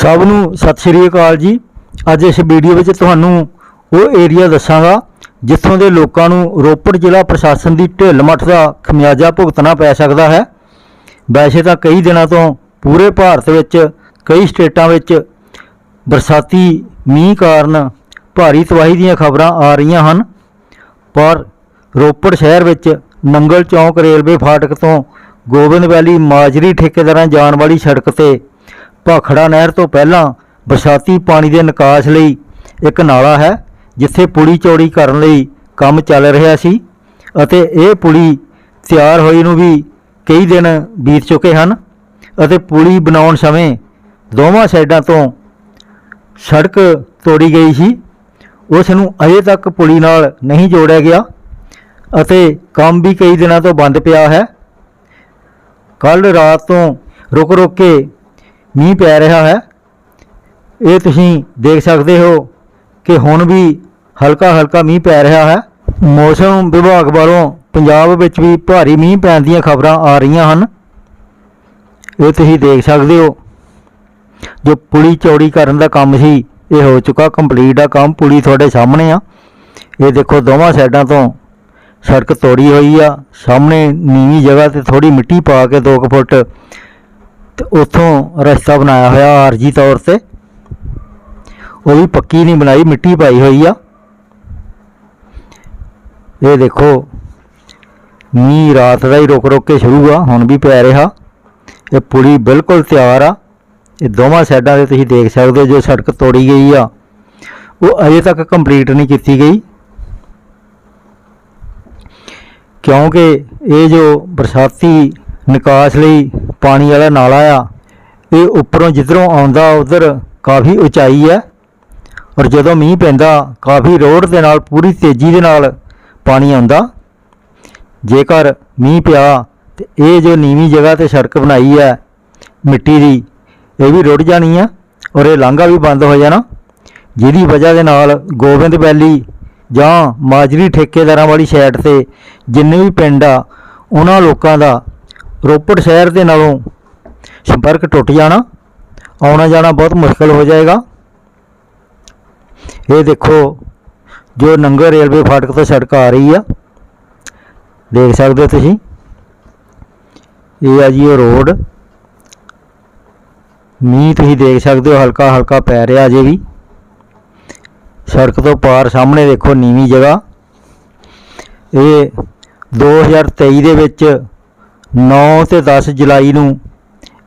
ਸਭ ਨੂੰ ਸਤਿ ਸ਼੍ਰੀ ਅਕਾਲ ਜੀ। ਅੱਜ ਇਸ ਵੀਡੀਓ ਵਿੱਚ ਤੁਹਾਨੂੰ ਉਹ ਏਰੀਆ ਦੱਸਾਂਗਾ ਜਿੱਥੋਂ ਦੇ ਲੋਕਾਂ ਨੂੰ ਰੋਪੜ ਜ਼ਿਲ੍ਹਾ ਪ੍ਰਸ਼ਾਸਨ ਦੀ ਢਿੱਲ ਮੱਠ ਦਾ ਖਮਿਆਜਾ ਭੁਗਤਣਾ ਪੈ ਸਕਦਾ ਹੈ। ਵੈਸੇ ਤਾਂ ਕਈ ਦਿਨਾਂ ਤੋਂ ਪੂਰੇ ਭਾਰਤ ਵਿੱਚ, ਕਈ ਸਟੇਟਾਂ ਵਿੱਚ ਬਰਸਾਤੀ ਮੀਂਹ ਕਾਰਨ ਭਾਰੀ ਤਬਾਹੀ ਦੀਆਂ ਖਬਰਾਂ ਆ ਰਹੀਆਂ ਹਨ। ਪਰ ਰੋਪੜ ਸ਼ਹਿਰ ਵਿੱਚ ਨੰਗਲ ਚੌਂਕ ਰੇਲਵੇ ਫਾਟਕ ਤੋਂ ਗੋਬਿੰਦ ਵੈਲੀ ਮਾਜਰੀ ਠੇਕੇਦਾਰਾਂ ਜਾਣ ਵਾਲੀ ਸੜਕ ਤੇ ਭਾਖੜਾ ਨਹਿਰ ਤੋਂ ਪਹਿਲਾਂ ਬਰਸਾਤੀ ਪਾਣੀ ਦੇ ਨਿਕਾਸ ਲਈ ਇੱਕ ਨਾਲਾ ਹੈ, ਜਿੱਥੇ ਪੁਲੀ ਚੌੜੀ ਕਰਨ ਲਈ ਕੰਮ ਚੱਲ ਰਿਹਾ ਸੀ ਅਤੇ ਇਹ ਪੁਲੀ ਤਿਆਰ ਹੋਈ ਨੂੰ ਵੀ ਕਈ ਦਿਨ ਬੀਤ ਚੁੱਕੇ ਹਨ ਅਤੇ ਪੁਲੀ ਬਣਾਉਣ ਸਮੇਂ ਦੋਵਾਂ ਸਾਈਡਾਂ ਤੋਂ ਸੜਕ ਤੋੜੀ ਗਈ ਸੀ। ਉਸ ਨੂੰ ਅਜੇ ਤੱਕ ਪੁਲੀ ਨਾਲ ਨਹੀਂ ਜੋੜਿਆ ਗਿਆ ਅਤੇ ਕੰਮ ਵੀ ਕਈ ਦਿਨਾਂ ਤੋਂ ਬੰਦ ਪਿਆ ਹੈ। ਕੱਲ ਰਾਤ ਤੋਂ ਰੁਕ ਰੁਕ ਕੇ ਮੀਂਹ ਪੈ ਰਿਹਾ ਹੈ। ਇਹ ਤੁਸੀਂ ਦੇਖ ਸਕਦੇ ਹੋ ਕਿ ਹੁਣ ਵੀ ਹਲਕਾ ਹਲਕਾ ਮੀਂਹ ਪੈ ਰਿਹਾ ਹੈ। ਮੌਸਮ ਵਿਭਾਗ ਵੱਲੋਂ ਪੰਜਾਬ ਵਿੱਚ ਵੀ ਭਾਰੀ ਮੀਂਹ ਪੈਣ ਦੀਆਂ ਖਬਰਾਂ ਆ ਰਹੀਆਂ ਹਨ। ਇਹ ਤੁਸੀਂ ਦੇਖ ਸਕਦੇ ਹੋ। ਜੋ ਪੁਲੀ ਚੌੜੀ ਕਰਨ ਦਾ ਕੰਮ ਸੀ, ਇਹ ਹੋ ਚੁੱਕਾ ਕੰਪਲੀਟ ਆ ਕੰਮ। ਪੁਲੀ ਤੁਹਾਡੇ ਸਾਹਮਣੇ ਆ। ਇਹ ਦੇਖੋ ਦੋਵਾਂ ਸਾਈਡਾਂ ਤੋਂ ਸੜਕ ਤੋੜੀ ਹੋਈ ਆ। ਸਾਹਮਣੇ ਨੀਵੀਂ ਜਗ੍ਹਾ ਤੇ ਥੋੜੀ ਮਿੱਟੀ ਪਾ ਕੇ 2 ਫੁੱਟ ਤੇ ਉੱਥੋਂ ਰਸਤਾ ਬਣਾਇਆ ਹੋਇਆ ਆਰਜੀ ਤੌਰ ਤੇ। ਉਹ ਵੀ ਪੱਕੀ ਨਹੀਂ ਬਣਾਈ, ਮਿੱਟੀ ਪਾਈ ਹੋਈ ਆ। ਇਹ ਦੇਖੋ, ਮੀਂਹ ਰਾਤ ਦਾ ਹੀ ਰੁਕ ਰੁਕ ਕੇ ਸ਼ੁਰੂ ਆ ਹੁਣ ਵੀ ਪੈ ਰਿਹਾ। ਇਹ ਪੁਲੀ ਬਿਲਕੁਲ ਤਿਆਰ ਆ। ਇਹ ਦੋਵਾਂ ਸਾਈਡਾਂ ਤੇ ਤੁਸੀਂ ਦੇਖ ਸਕਦੇ ਹੋ ਜੋ ਸੜਕ ਤੋੜੀ ਗਈ ਆ। ਉਹ ਅਜੇ ਤੱਕ ਕੰਪਲੀਟ ਨਹੀਂ ਕੀਤੀ ਗਈ। ਕਿਉਂਕਿ ਇਹ ਜੋ ਬਰਸਾਤੀ ਨਿਕਾਸ ਲਈ ਪਾਣੀ ਵਾਲਾ ਨਾਲਾ ਆ, ਇਹ ਉੱਪਰੋਂ ਜਿੱਧਰੋਂ ਆਉਂਦਾ, ਉਧਰ ਕਾਫੀ ਉਚਾਈ ਹੈ। ਔਰ ਜਦੋਂ ਮੀਂਹ ਪੈਂਦਾ, ਕਾਫੀ ਰੋਡ ਦੇ ਨਾਲ, ਪੂਰੀ ਤੇਜ਼ੀ ਦੇ ਨਾਲ ਪਾਣੀ ਆਉਂਦਾ। ਜੇਕਰ ਮੀਂਹ ਪਿਆ, ਤੇ ਇਹ ਜੋ ਨੀਵੀਂ ਜਗ੍ਹਾ ਤੇ ਸੜਕ ਬਣਾਈ ਹੈ ਮਿੱਟੀ ਦੀ, ਇਹ ਵੀ ਰੁੜ ਜਾਣੀ ਆ ਔਰ ਇਹ ਲਾਂਘਾ ਵੀ ਬੰਦ ਹੋ ਜਾਣਾ। ਜਿਹਦੀ ਵਜ੍ਹਾ ਦੇ ਨਾਲ ਗੋਬਿੰਦ ਵੈਲੀ ਜਾਂ ਮਾਜਰੀ ਠੇਕੇਦਾਰਾਂ ਵਾਲੀ ਸਾਈਡ ਤੇ ਜਿੰਨੇ ਵੀ ਪਿੰਡ ਆ, ਉਹਨਾਂ ਲੋਕਾਂ ਦਾ ਰੋਪੜ ਸ਼ਹਿਰ ਦੇ ਨਾਲੋਂ ਸੰਪਰਕ ਟੁੱਟ ਜਾਣਾ, ਆਉਣਾ ਜਾਣਾ ਬਹੁਤ ਮੁਸ਼ਕਲ ਹੋ ਜਾਏਗਾ। ਇਹ ਦੇਖੋ, ਜੋ ਨੰਗਲ ਰੇਲਵੇ ਫਾਟਕ ਤੋਂ ਸੜਕ ਆ ਰਹੀ ਆ, ਦੇਖ ਸਕਦੇ ਹੋ ਤੁਸੀਂ। ਇਹ ਆ ਜੀ ਉਹ ਰੋਡ। ਮੀਂਹ ਤੁਸੀਂ ਦੇਖ ਸਕਦੇ ਹੋ ਹਲਕਾ ਹਲਕਾ ਪੈ ਰਿਹਾ ਅਜੇ ਵੀ। ਸੜਕ ਤੋਂ ਪਾਰ ਸਾਹਮਣੇ ਦੇਖੋ ਨੀਵੀਂ ਜਗ੍ਹਾ। ਇਹ 2023 ਦੇ ਵਿੱਚ 9 ਤੇ 10 ਜੁਲਾਈ ਨੂੰ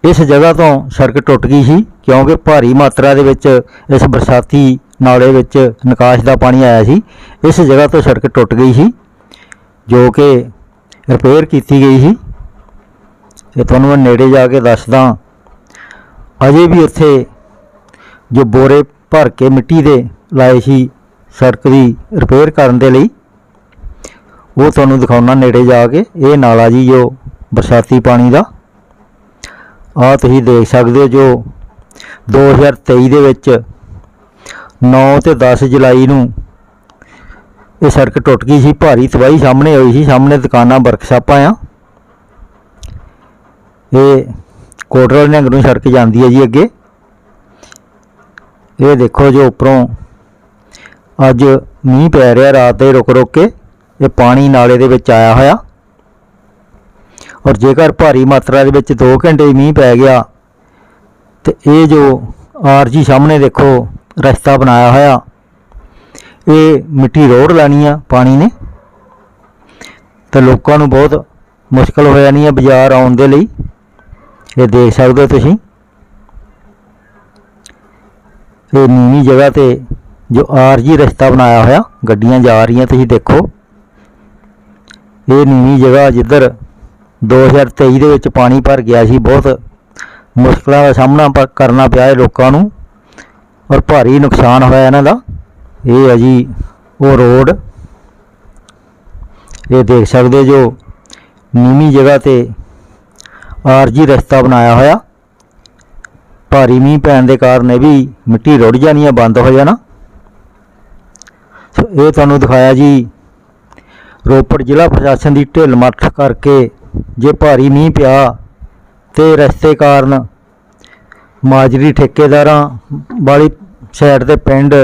ਇਸ ਜਗ੍ਹਾ ਤੋਂ ਸੜਕ ਟੁੱਟ ਗਈ ਸੀ, ਕਿਉਂਕਿ ਭਾਰੀ ਮਾਤਰਾ ਦੇ ਵਿੱਚ ਇਸ ਬਰਸਾਤੀ ਨਾਲੇ ਵਿੱਚ ਨਿਕਾਸ ਦਾ ਪਾਣੀ ਆਇਆ ਸੀ। ਇਸ ਜਗ੍ਹਾ ਤੋਂ ਸੜਕ ਟੁੱਟ ਗਈ ਸੀ, ਜੋ ਕਿ ਰਿਪੇਅਰ ਕੀਤੀ ਗਈ ਸੀ। ਇਹ ਤੁਹਾਨੂੰ ਮੈਂ ਨੇੜੇ ਜਾ ਕੇ ਦੱਸਦਾ, ਅਜੇ ਵੀ ਉੱਥੇ ਜੋ ਬੋਰੇ ਭਰ ਕੇ ਮਿੱਟੀ ਦੇ ਲਾਏ ਸੀ ਸੜਕ ਦੀ ਰਿਪੇਅਰ ਕਰਨ ਦੇ ਲਈ, ਉਹ ਤੁਹਾਨੂੰ ਦਿਖਾਉਣਾ ਨੇੜੇ ਜਾ ਕੇ। ਇਹ ਨਾਲਾ ਜੀ ਜੋ ਬਰਸਾਤੀ ਪਾਣੀ ਦਾ। ਆ ਤੁਸੀਂ ਦੇਖ ਸਕਦੇ ਹੋ ਜੋ 2023 ਦੇ ਵਿੱਚ 9 ਤੇ 10 ਜੁਲਾਈ ਨੂੰ ਇਹ ਸੜਕ ਟੁੱਟ ਗਈ ਸੀ, ਭਾਰੀ ਤਬਾਹੀ ਸਾਹਮਣੇ ਹੋਈ ਸੀ, ਸਾਹਮਣੇ ਦੁਕਾਨਾਂ, ਵਰਕਸ਼ਾਪਾਂ ਆ। ਇਹ ਕੋਟਰਲ ਨਿਹੰਗ ਨੂੰ ਸੜਕ ਜਾਂਦੀ ਹੈ ਜੀ ਅੱਗੇ। ਇਹ ਦੇਖੋ ਜੋ ਉੱਪਰੋਂ ਅੱਜ ਮੀਂਹ ਪੈ ਰਿਹਾ ਰਾਤ ਦੇ ਰੁਕ ਰੁਕ ਕੇ, ਇਹ ਪਾਣੀ ਨਾਲੇ ਦੇ ਵਿੱਚ ਆਇਆ ਹੋਇਆ। ਔਰ ਜੇਕਰ ਭਾਰੀ ਮਾਤਰਾ ਦੇ ਵਿੱਚ 2 ਘੰਟੇ ਮੀਂਹ ਪੈ ਗਿਆ, ਤੇ ਇਹ ਜੋ ਆਰਜੀ ਸਾਹਮਣੇ ਦੇਖੋ, ਰਸਤਾ ਬਣਾਇਆ ਹੋਇਆ। ਇਹ ਮਿੱਟੀ ਰੋੜ ਲੈਣੀ ਆ ਪਾਣੀ ਨੇ। ਤੇ ਲੋਕਾਂ ਨੂੰ ਬਹੁਤ ਮੁਸ਼ਕਲ ਹੋ ਜਾਣੀ ਆ ਬਾਜ਼ਾਰ ਆਉਣ ਦੇ ਲਈ। ਇਹ ਦੇਖ ਸਕਦੇ ਹੋ ਤੁਸੀਂ। ਇਹ ਨੀਵੀਂ ਜਗ੍ਹਾ ਤੇ ਜੋ ਆਰਜੀ ਰਸਤਾ ਬਣਾਇਆ ਹੋਇਆ, ਗੱਡੀਆਂ ਜਾ ਰਹੀਆਂ ਤੁਸੀਂ ਦੇਖੋ। ਇਹ ਨੀਵੀਂ ਜਗ੍ਹਾ ਜਿੱਧਰ 2023 ਦੇ ਵਿੱਚ ਪਾਣੀ ਭਰ ਗਿਆ ਸੀ, ਬਹੁਤ ਮੁਸ਼ਕਲਾਂ ਦਾ ਸਾਹਮਣਾ ਪ- ਕਰਨਾ ਪਿਆ ਹੈ ਲੋਕਾਂ ਨੂੰ ਔਰ ਭਾਰੀ ਨੁਕਸਾਨ ਹੋਇਆ ਇਹਨਾਂ ਦਾ। ਇਹ ਹੈ ਜੀ, ਉਹ ਰੋਡ। ਇਹ ਦੇਖ ਸਕਦੇ ਜੋ ਨੀਵੀਂ ਜਗ੍ਹਾ ਤੇ ਆਰਜੀ ਰਸਤਾ ਬਣਾਇਆ ਹੋਇਆ। ਭਾਰੀ ਮੀਂਹ ਪੈਣ ਦੇ ਕਾਰਨ ਇਹ ਵੀ ਮਿੱਟੀ ਰੁੜ ਜਾਣੀ ਹੈ ਬੰਦ ਹੋ ਜਾਣਾ। ਸੋ ਇਹ ਤੁਹਾਨੂੰ ਦਿਖਾਇਆ ਜੀ, ਰੋਪੜ ਜ਼ਿਲ੍ਹਾ ਪ੍ਰਸ਼ਾਸਨ ਦੀ ਢਿੱਲ ਮੱਠ ਕਰਕੇ ਜੇ ਭਾਰੀ ਮੀਂਹ ਪਿਆ ਤੇ ਰਸਤੇ ਕਾਰਨ ਮਾਜਰੀ ਠੇਕੇਦਾਰਾਂ, ਵਾਲੀ ਸਾਈਡ ਦੇ ਪਿੰਡ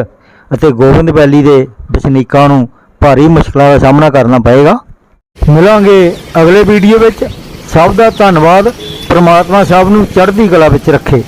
ਅਤੇ ਗੋਬਿੰਦ ਵੈਲੀ ਦੇ ਵਸਨੀਕਾਂ ਨੂੰ ਭਾਰੀ ਮੁਸ਼ਕਲਾਂ ਦਾ ਸਾਹਮਣਾ ਕਰਨਾ ਪਏਗਾ। ਮਿਲਾਂਗੇ ਅਗਲੇ ਵੀਡੀਓ ਵਿੱਚ। ਸਭ ਦਾ ਧੰਨਵਾਦ। ਪ੍ਰਮਾਤਮਾ ਸਭ ਨੂੰ ਚੜ੍ਹਦੀ ਕਲਾ ਵਿੱਚ ਰੱਖੇ।